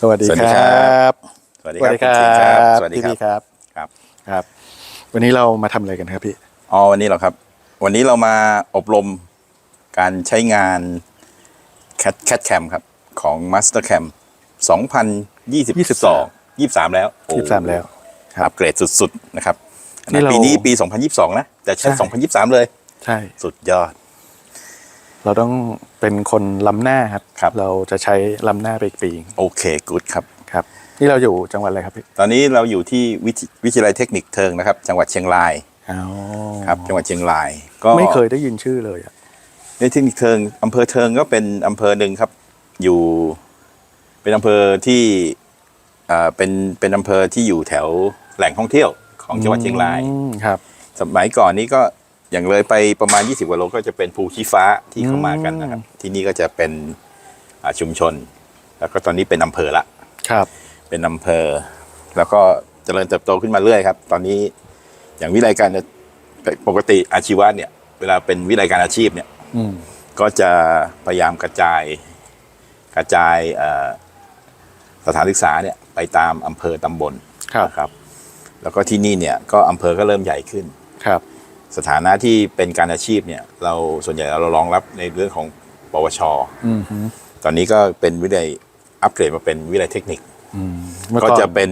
สวัสดีสวัสคดีรครัับสวัสดีครับคุณสิงห์ครับสวัสดีพี่ครับพี่ครับ ครับ ครับ วันนี้เรามาทำอะไรกันครับพี่ อ๋อวันนี้เหรอครับ วันนี้เรามาอบรมการใช้งาน Cat Cat Cam ครับ ของ Master Cam 2022 23 แล้วโอ้ยี่สิบสามแล้วครับอัปเกรดสุด ๆ นะครับนี่เราปีนี้ปี 2022 นะ แต่ใช้ ใช่ 2023 เลย ใช่ สุดยอด เราต้องเป็นคนล้ำหน้าครับครับ เราจะใช้ล้ำหน้าไปอีกปีโอเคกู๊ดครับ ครับนี่เราอยู่จังหวัดอะไรครับพี่ตอนนี้เราอยู่ที่วิทวิทยาลัยเทคนิคเทิงนะครับ จังหวัดเชียงรายอ๋อครับจังหวัดเชียงราย ก็ไม่เคยได้ยินชื่อเลยอะในเทคนิคเทิงอำเภอเทิงก็เป็นอำเภอหนึ่งครับ อยู่เป็นอำเภอที่อ่าเป็นเป็นอำเภอที่อยู่แถวแหล่งท่องเที่ยวของจังหวัดเชียงราย อืมครับ สมัยก่อนนี้ก็ อย่างเลยไปประมาณ 20กว่าโลก็จะเป็นภูชีฟ้าที่เข้ามากันนะครับ ที่นี่ก็จะเป็นอ่าชุมชน แล้วก็ตอนนี้เป็นอำเภอละครับ เป็นอำเภอ แล้วก็เจริญเติบโตขึ้นมาเรื่อยครับ ตอนนี้อย่างวิไลการปกติอาชีวะเนี่ย เวลาเป็นวิไลการอาชีพเนี่ยอืมก็จะพยายามกระจายกระจายเอ่อสถานศึกษาเนี่ยไปตามอำเภอตำบลครับนะครับ แล้วก็ที่นี่เนี่ยก็อำเภอก็เริ่มใหญ่ขึ้นครับ สถานะที่เป็นการอาชีพเนี่ย เราส่วนใหญ่เรารองรับในเรื่องของปวชอืมฮึตอนนี้ก็เป็นวิทยาลัยอัปเกรดมาเป็นวิทยาลัยเทคนิคอืมเมื่อก็อนจะเป็น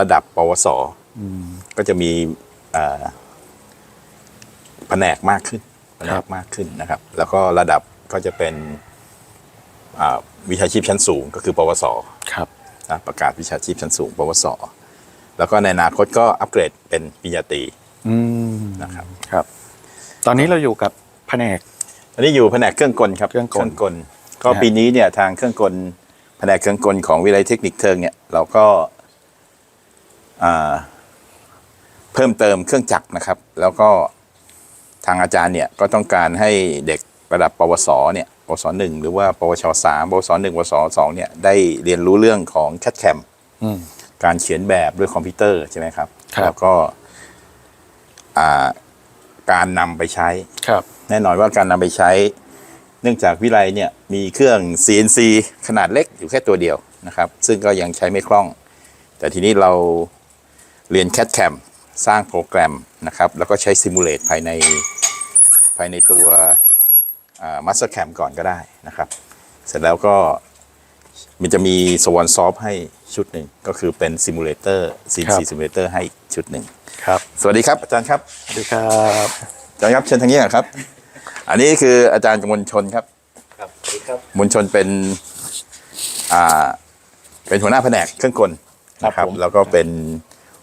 ระดับปวสก็จะมีเอ่อแผนกมากขึ้นแผนครักบมากขึ้นนะครับ แล้วก็ระดับก็จะเป็นอ่าวิชาชีพชั้นสูงก็คือ ปวสครับนะประกาศวิชาชีพชั้นสูง ปวส แล้วก็ในอนาคตก็อัปเกรดเป็นปริญญาตรี อืมนะครับ ครับ ตอนนี้เราอยู่กับแผนกอันนี้อยู่แผนกเครื่องกลครับเครื่องกลกลก็นะฮะปีนี้เนี่ยทางเครื่องกลแผนกเครื่องกลของวิทยาลัยเทคนิคเทิงเนี่ยเราก็อ่าเพิ่มเติมเครื่องจักรนะครับ แล้วก็ทางอาจารย์เนี่ยก็ต้องการให้เด็กระดับปวสเนี่ยปวสหนึ่งหรือว่าปวชสามปวสหนึ่งปวสสองเนี่ยได้เรียนรู้เรื่องของ CAD CAM อืมการเขียนแบบด้วยคอมพิวเตอร์ใช่ไหมครับ ครับ แล้วก็อ่า การนำไปใช้ครับ แน่นอนว่าการนำไปใช้ เนื่องจากวิไลเนี่ยมีเครื่อง CNC ขนาดเล็กอยู่แค่ตัวเดียวนะครับ ซึ่งก็ยังใช้ไม่คล่อง แต่ทีนี้เราเรียน CAD CAM สร้างโปรแกรมนะครับ แล้วก็ใช้ซิมูเลตภายในภายในตัวอ่า Master Cam ก่อนก็ได้นะครับ เสร็จแล้วก็ มันจะมีสวอนซอฟให้ชุดหนึ่งก็คือเป็นซิมูเลเตอร์ครั CNC บซิมูเลเตอร์ให้อีกชุดหนึ่งครับ สวัสดีครับอาจารย์ครับ สวัสดีครับอาจารย์ครับเชิญทางนี้ก่อนครับ อันนี้คืออาจารย์มนชนครับครับสวัสดีครับมนชนเป็นอ่าเป็นหัวหน้าแผนกเครื่องกลนะคครัรับบผมแล้วก็เป็น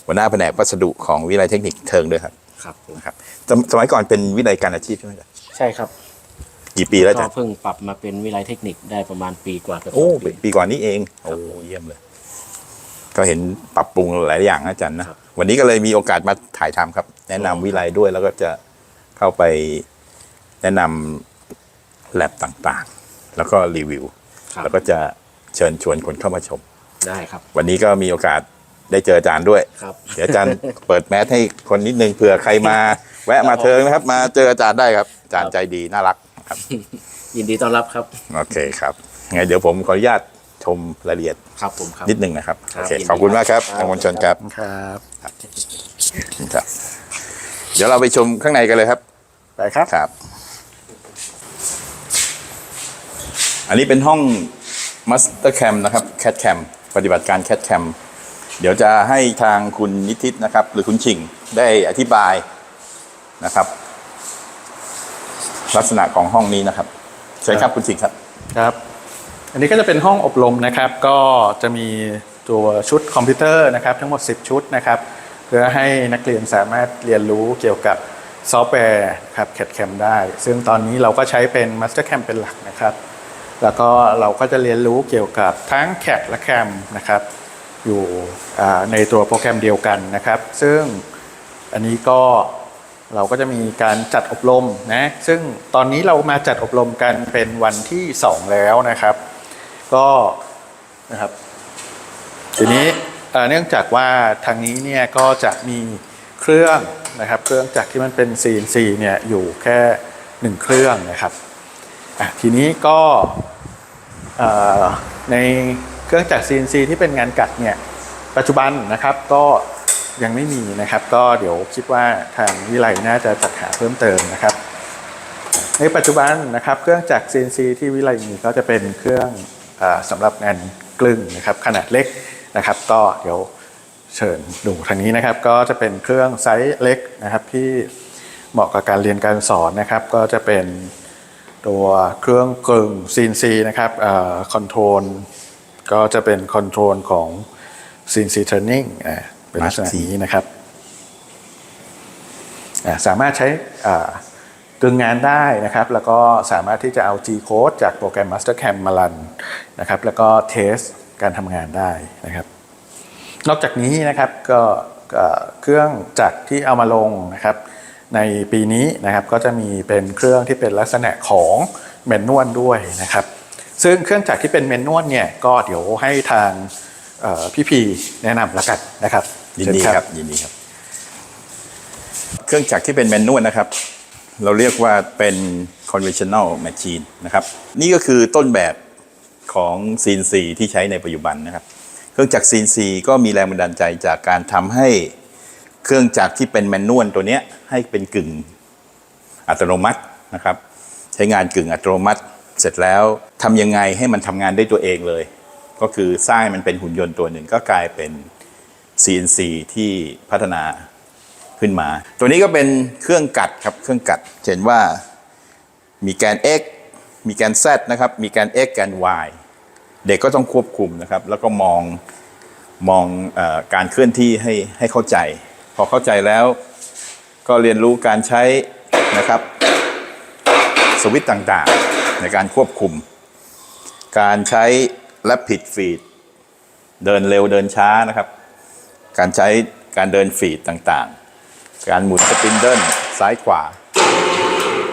หัวหน้าแผนกวัสดุของวิทยาลัยเทคนิคเทิงด้วยครับครับผมนะครับสมสมัยก่อนเป็นวิทยาลัยการอาชีพใช่ไหมครับใช่ครับ กี่ปีแล้วอาก็จารย์เพิ่งปรับมาเป็นวิไลเทคนิคได้ประมาณปีกว่าเกือบโอ้สองปี ปีกว่านี้เองโอ้เยี่ยมเลย ก็เห็นปรับปรุงหลายอย่างนะอาจารย์นะวันนี้ก็เลยมีโอกาสมาถ่ายทำครับ แนะนำวิทยาลัยด้วยแล้วก็จะเข้าไปแนะนำแลบต่างๆ แล้วก็รีวิว ครับแล้วก็จะเชิญชวนคนเข้ามาชม ได้ครับวันนี้ก็มีโอกาสได้เจออาจารย์ด้วย ครับ เดี๋ยวอาจารย์ เปิดแมสให้คนนิดนึงเผื่อใครมา แวะมาเทิงนะครับ มาเจออาจารย์ได้ครับอาจารย์ใจดีน่ารัก ครับ ยินดีต้อนรับครับโอเคครับไงเดี๋ยวผมขออนุญาตชมรายละเอียดครับผมครับ นิดนึงนะครับครับโอเคยินดีขอบคุณมากครับครับ ทางมวลชนครับครับครับ เดี๋ยวเราไปชมข้างในกันเลยครับ ไปครับ ครับ อันนี้เป็นห้อง Master Cam นะครับ Cat Cam ปฏิบัติการ Cat Cam เดี๋ยวจะให้ทางคุณนิติศนะครับ หรือคุณชิงได้อธิบายนะครับ ลักษณะของห้องนี้นะครับเชิญครับคุณชิงครับครับ อันนี้ก็จะเป็นห้องอบรมนะครับ ก็จะมีตัวชุดคอมพิวเตอร์นะครับ ทั้งหมด 10 ชุดนะครับ เพื่อให้นักเรียนสามารถเรียนรู้เกี่ยวกับซอฟต์แวร์ครับ CAD-CAM ได้ ซึ่งตอนนี้เราก็ใช้เป็น MasterCam เป็นหลักนะครับ แล้วก็เราก็จะเรียนรู้เกี่ยวกับทั้ง CAD และ CAM นะครับ อยู่อ่าในตัวโปรแกรมเดียวกันนะครับ ซึ่งอันนี้ก็ เราก็จะมีการจัดอบรมนะซึ่งตอนนี้เรามาจัดอบรมกันเป็นวันที่ 2 แล้วนะครับ ก็นะครับ ทีนี้เนื่องจากว่าทางนี้เนี่ยก็จะมีเครื่องนะครับ เครื่องจักรที่มันเป็น CNC เนี่ยอยู่แค่หนึ่งเครื่องนะครับทีนี้ก็ในเคเครื่องจักร CNC ที่เป็นงานกัดเนี่ยปัจจุบันนะครับก็ ยังไม่มีนะครับ ก็เดี๋ยวคิดว่าทางวิไลน่าจะจัดหาเพิ่มเติมนะครับ ในปัจจุบันนะครับ เครื่องจักร CNC ที่วิไลมีก็จะเป็นเครื่องอสำหรับงานกลึงนะครับ ขนาดเล็กนะครับ ก็เดี๋ยวเชิญดูทางนี้นะครับ ก็จะเป็นเครื่องไซส์เล็กนะครับที่เหมาะกับการเรียนการสอนนะครับ ก็จะเป็นตัวเครื่องกลึง CNC นะครับคอนโทรลก็จะเป็นคอนโทรลของ CNC Turning อ่า เป็นลักษณะนี้นะครับอ่าสามารถใช้อ่ากึ่งงานได้นะครับ แล้วก็สามารถที่จะเอา G code จากโปรแกรม Mastercam มารันนะครับ แล้วก็เทสการทำงานได้นะครับ นอกจากนี้นะครับก็เอ่อเครื่องจักรที่เอามาลงนะครับ ในปีนี้นะครับก็จะมีเป็นเครื่องที่เป็นลักษณะของเมนนวลด้วยนะครับ ซึ่งเครื่องจักรที่เป็นเมนนวลเนี่ยก็เดี๋ยวให้ทางเอ่อพี่พีแนะนำแล้วกันนะครับ ยินดีเชิญครับยินดีครับ เครื่องจักรที่เป็นแมนนวลนะครับ เราเรียกว่าเป็น conventional machine นะครับ นี่ก็คือต้นแบบของ CNC ที่ใช้ในปัจจุบันนะครับ เครื่องจักร CNC ก็มีแรงบันดาลใจจากการทำให้เครื่องจักรที่เป็นแมนนวลตัวเนี้ยให้เป็นกึ่งอัตโนมัตินะครับ ใช้งานกึ่งอัตโนมัติ เสร็จแล้วทำยังไงให้มันทำงานได้ตัวเองเลย ก็คือสร้างมันเป็นหุ่นยนต์ตัวหนึ่งก็กลายเป็น CNC ที่พัฒนาขึ้นมา ตัวนี้ก็เป็นเครื่องกัดครับเครื่องกัดเห็นว่ามีแกน x มีแกน z นะครับ มีแกน x แกน y เด็กก็ต้องควบคุมนะครับ แล้วก็มองมองอการเคลื่อนที่ให้ให้เข้าใจ พอเข้าใจแล้วก็เรียนรู้การใช้นะครับ สวิตต่างๆ ในการควบคุม การใช้ Rapid Feed เดินเร็วเดินช้านะครับ การใช้การเดินฟีดต่างๆ การหมุนสปินเดิลซ้ายขวา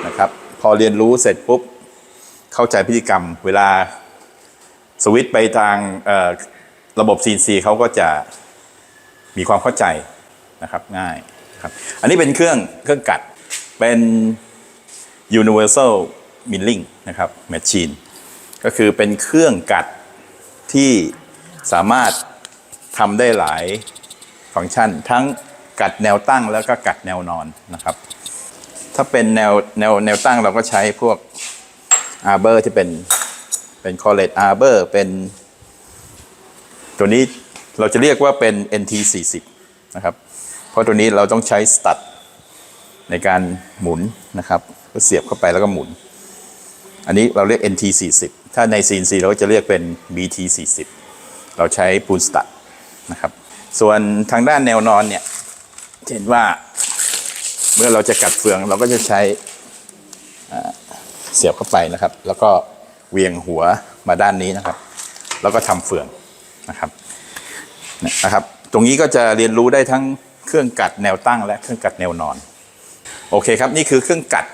นะครับพอเรียนรู้เสร็จปุ๊บ เข้าใจพฤติกรรม เวลาสวิตไปทางระบบ CNC เขาก็จะมีความเข้าใจนะครับง่ายครับอันนี้เป็นเครื่องเครื่องกัดเป็น universal milling นะครับ machine ก็คือเป็นเครื่องกัดที่สามารถทำได้หลาย ฟังก์ชัน ทั้งกัดแนวตั้งแล้วก็กัดแนวนอนนะครับ ถ้าเป็นแนวแนวแนวตั้งเราก็ใช้พวกอาร์เบอร์ที่เป็นเป็นคอเลตอาร์เบอร์เป็น ตัวนี้เราจะเรียกว่าเป็น NT 40 นะครับ เพราะตัวนี้เราต้องใช้สตัดในการหมุนนะครับก็เสียบเข้าไปแล้วก็หมุน อันนี้เราเรียก NT 40 ถ้าใน CNC เราก็จะเรียกเป็น BT 40 เราใช้ปูนสตัดนะครับ ส่วนทางด้านแนวนอนเนี่ยเห็นว่าเมื่อเราจะกัดเฟืองเราก็จะใช้เสียบเข้าไปนะครับ แล้วก็เวียงหัวมาด้านนี้นะครับ แล้วก็ทำเฟืองนะครับนะครับ ตรงนี้ก็จะเรียนรู้ได้ทั้งเครื่องกัดแนวตั้งและเครื่องกัดแนวนอน โอเคครับนี่คือเครื่องกัด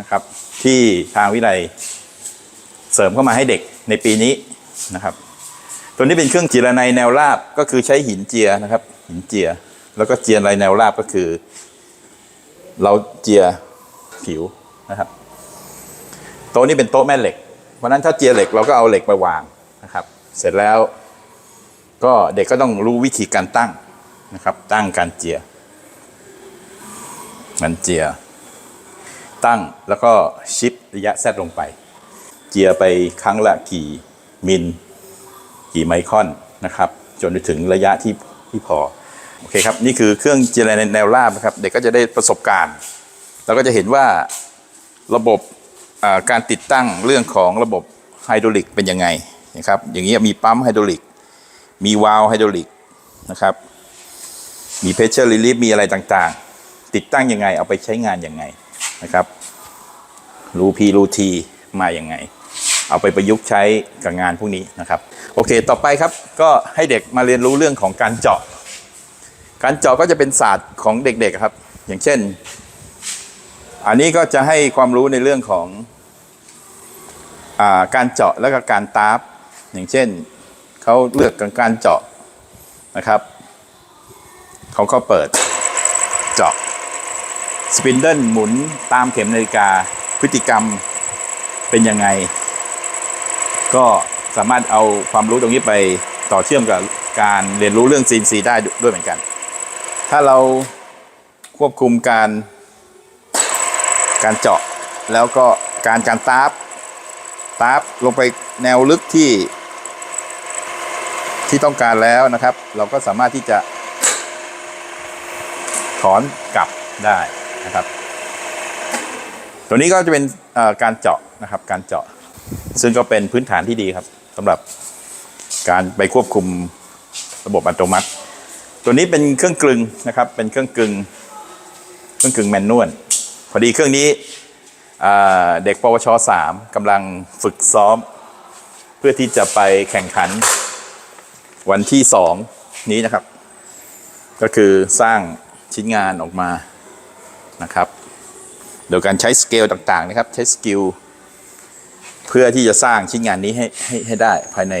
นะครับ ที่ทางวิไลเสริมเข้ามาให้เด็กในปีนี้นะครับ ตัวนี้เป็นเครื่องจีรนัยแนวราบก็คือใช้หินเจียนะครับ หินเจีย แล้วก็เจียไรแนวราบก็คือ เราเจียผิวนะครับโต๊ะนี้เป็นโต๊ะแม่เหล็ก เพราะฉะนั้นถ้าเจียเหล็กเราก็เอาเหล็กไปวางนะครับ เสร็จแล้ว ก็เด็กก็ต้องรู้วิธีการตั้งนะครับ ตั้งการเจียมันเจีย ตั้งแล้วก็ชิประยะแซดลงไป เจียไปครั้งละกี่มิล กี่ไมครอนนะครับ จนไปถึงระยะที่ที่พอ โอเคครับ นี่คือเครื่องเจรในแนวราบนะครับ เด็กก็จะได้ประสบการณ์ แล้วก็จะเห็นว่าระบบการติดตั้งเรื่องของระบบไฮดรอลิกเป็นยังไงนะครับ อย่างนี้มีปั๊มไฮดรอลิก มีวาล์วไฮดรอลิกนะครับ มีเพชเชอร์ลิลีฟมีอะไรต่างๆ ติดตั้งยังไง เอาไปใช้งานยังไงนะครับรูพีรูทีมาอย่างไง เอาไปประยุกต์ใช้กับงานพวกนี้นะครับ โอเค ต่อไปครับก็ให้เด็กมาเรียนรู้เรื่องของการเจาะ การเจาะก็จะเป็นศาสตร์ของเด็กๆครับ อย่างเช่น อันนี้ก็จะให้ความรู้ในเรื่องของอาการเจาะแล้วก็การตาร์ฟอย่างเช่นเขาเลือกการเจาะนะครับเขาก็เปิดเจาะสปินเดิลหมุนตามเข็มนาฬิกาพฤติกรรมเป็นยังไง ก็ สามารถเอาความรู้ตรงนี้ไปต่อเชื่อมกับการเรียนรู้เรื่อง CNC ได้ด้วยเหมือนกัน ถ้าเราควบคุมการการเจาะแล้วก็การการตาร์บตาร์บลงไปแนวลึกที่ ที่ต้องการแล้วนะครับ เราก็สามารถที่จะ ถอนกลับได้นะครับ ตัวนี้ก็จะเป็นการเจาะนะครับ การเจาะ ซึ่งก็เป็นพื้นฐานที่ดีครับ สำหรับการไปควบคุมระบบอัตโนมัติ ตัวนี้เป็นเครื่องกลึงนะครับ เป็นเครื่องกลึง เครื่องกลึงแมนนวลพอดีเครื่องนี้เด็กปวชสามกำลังฝึกซ้อม เพื่อที่จะไปแข่งขันวันที่สองนี้นะครับ ก็คือสร้างชิ้นงานออกมานะครับ โดยการใช้สเกลต่างๆนะครับ ใช้สกิล เพื่อที่จะสร้างชิ้นงานนี้ให้ให้ให้ได้ภายใน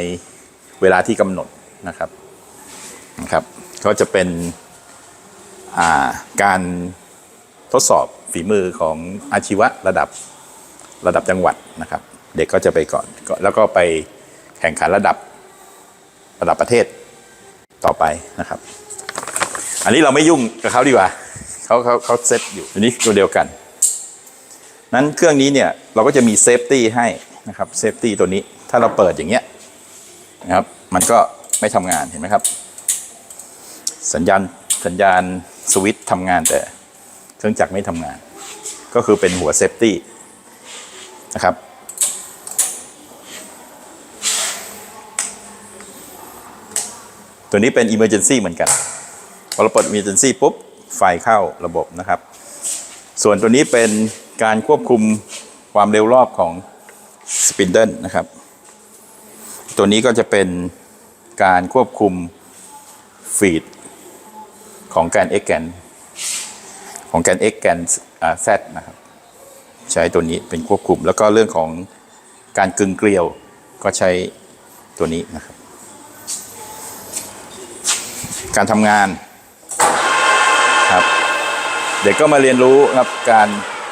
เวลาที่กำหนดนะครับนะครับ ก็จะเป็นาการทดสอบฝีมือของอาชีวะระดับระดับจังหวัดนะครับ เด็กก็จะไปก่อนแล้วก็ไปแข่งขันระดับระดับประเทศต่อไปนะครับ อันนี้เราไม่ยุ่งกับเขาดีกว่าเขาเขาเขาเซตอยู่อันนี้ตัวเดียวกัน นั้นเครื่องนี้เนี่ยเราก็จะมีเซฟตี้ให้ นะครับเซฟตี้ตัวนี้ถ้าเราเปิดอย่างเงี้ยนะครับมันก็ไม่ทำงานเห็นไหมครับ สัญญาณสัญญาณสวิตช์ทำงานแต่เครื่องจักรไม่ทำงาน ก็คือเป็นหัวเซฟตี้นะครับตัวนี้เป็น Emergency เหมือนกัน พอเราเปิด Emergency ปุ๊บ ไฟเข้าระบบนะครับ ส่วนตัวนี้เป็นการควบคุมความเร็วรอบของ สปินเดิลนะครับ ตัวนี้ก็จะเป็นการควบคุมฟีดของการ X แกนของการ X แกนอ่า Z นะครับ ใช้ตัวนี้เป็นควบคุม แล้วก็เรื่องของการกึงเกลียวก็ใช้ตัวนี้นะครับ การทำงานครับ เด็กก็มาเรียนรู้ครับการ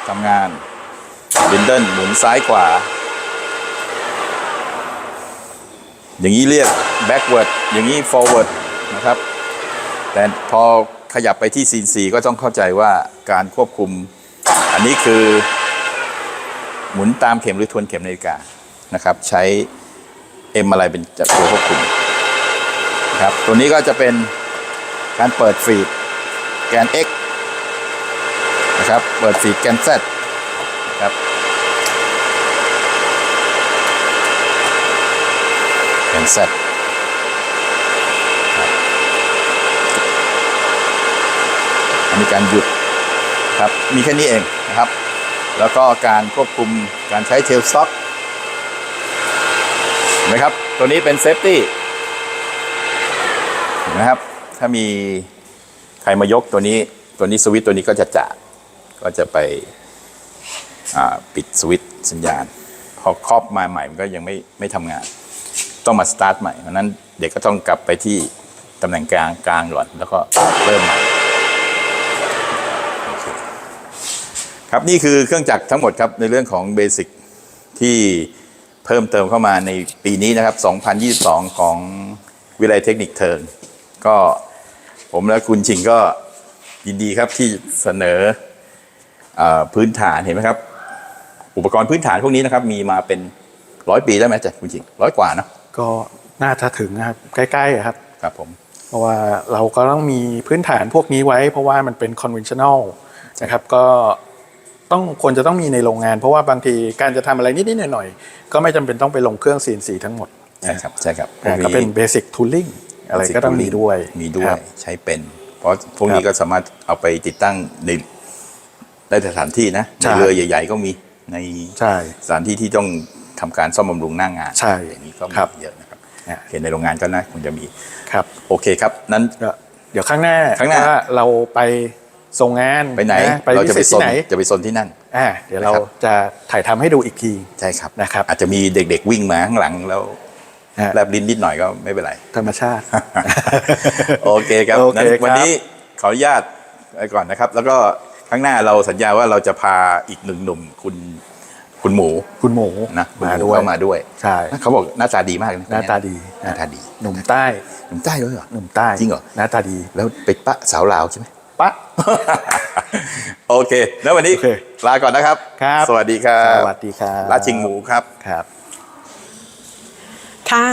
ทำงานบินเดิลหมุนซ้ายขวา อย่างนี้เรียก backward อย่างนี้ forward นะครับ แต่พอขยับไปที่ CNC ก็ต้องเข้าใจว่าการควบคุม อันนี้คือ หมุนตามเข็มหรือทวนเข็มนาฬิกานะครับ ใช้ M อะไรเป็นตัวควบคุมนะครับตัวนี้ก็จะเป็นการเปิดฟีดแกน X นะครับ เปิดฟีดแกน Z นะครับ แกน Z มีการหยุดครับ มีแค่นี้เองนะครับ แล้วก็การควบคุมการใช้เทลสต็อกนไหมครับ ตัวนี้เป็นเซฟตี้นไหมครับ ถ้ามีใครมายกตัวนี้ตัวนี้สวิตตัวนี้ก็จะจะก็จะไปปิดสวิตสัญญาณ พอครอบมาใหม่มันก็ยังไม่ไม่ทำงาน ต้องมาสตาร์ทใหม่เพราะนั้นเด็กก็ต้องกลับไปที่ตำแหน่งกลางกลางก่อนแล้วก็เริ่มใหม่ครับนี่คือเครื่องจักรทั้งหมดครับในเรื่องของเบสิกที่เพิ่มเติมเข้ามาในปีนี้นะครับ 2022 ของวิทยาลัยเทคนิคเทิร์นก็ผมและคุณชิงก็ยินดีครับที่เสนออพื้นฐานเห็นไหมครับ อุปกรณ์พื้นฐานพวกนี้นะครับ มีมาเป็นร้อยปีได้ไหมจ๊ะคุณชิงร้อยกว่าเนอะ ก็น่าจะถึงนะครับใกล้ๆอะครับ ครับผม เพราะว่าเราก็ต้องมีพื้นฐานพวกนี้ไว้ เพราะว่ามันเป็น conventional นะครับก็ต้องควรจะต้องมีในโรงงาน เพราะว่าบางทีการจะทำอะไรนิดๆหน่อยๆก็ไม่จำเป็นต้องไปลงเครื่อง CNC ทั้งหมดใช่ครับใช่ครับอ่าก็เป็น basic tooling อะไรก็ต้องมีด้วยมีด้วคยรับใช้เป็น เพราะพวกนี้ครับก็สามารถเอาไปติดตั้งในได้สถานที่นะใช่ในเรือใหญ่ ๆ ก็มีในใช่สถานที่ที่ต้อง ทำการซ่อมบำรุงหน้างงานใช่อย่างนี้ก็มีครับเยอะนะครับอ่าเห็นในโรงงานก็น่าคงจะมีครับโอเคครับนั้นก็เดี๋ยวข้างหน้าข้างหน้าว่าเราไปส่งงานไปไหนไปเราวิจะไปสิตโซที่นไหนจะไปโซนที่นั่นอ่าเดี๋ยวเรานะครับจะถ่ายทำให้ดูอีกทีใช่ครับนะครับ อาจจะมีเด็กๆวิ่งมาข้างหลังแล้วฮะแลบลิ้นนิดหน่อยก็ไม่เป็นไร ธรรมชาติ โอเคครับโอเคนั้นครับวันนี้ขออนุญาตไปก่อนนะครับ แล้วก็ข้างหน้าเราสัญญาว่าเราจะพาอีกหนึ่งหนุ่มคุณ คุณหมูคุณหมูนะคุณมาหมูด้วยเข้ามาด้วยใช่เขาบอกหน้าตาดีมากนะหน้าตาดีหน้าตาดีหนุ่มใต้หนุ่มใต้ด้วยเหรอหนุ่มใต้จริงเหรอหน้าตาดีแล้วไปปะสาวลาวใช่ไหมปะโอเค แล้ววันนี้โอเคลาก่อนนะครับครับ สวัสดีครับสวัสดีครับลาดชิงหมูครับครับ ค่ะ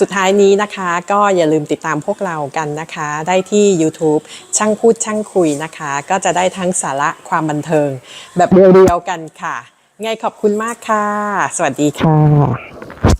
สุดท้ายนี้นะคะ ก็อย่าลืมติดตามพวกเรากันนะคะ ได้ที่ YouTube ช่างพูดช่างคุยนะคะ ก็จะได้ทั้งสาระความบันเทิง แบบเรียวๆกันค่ะ ไงขอบคุณมากค่ะ สวัสดีค่ะ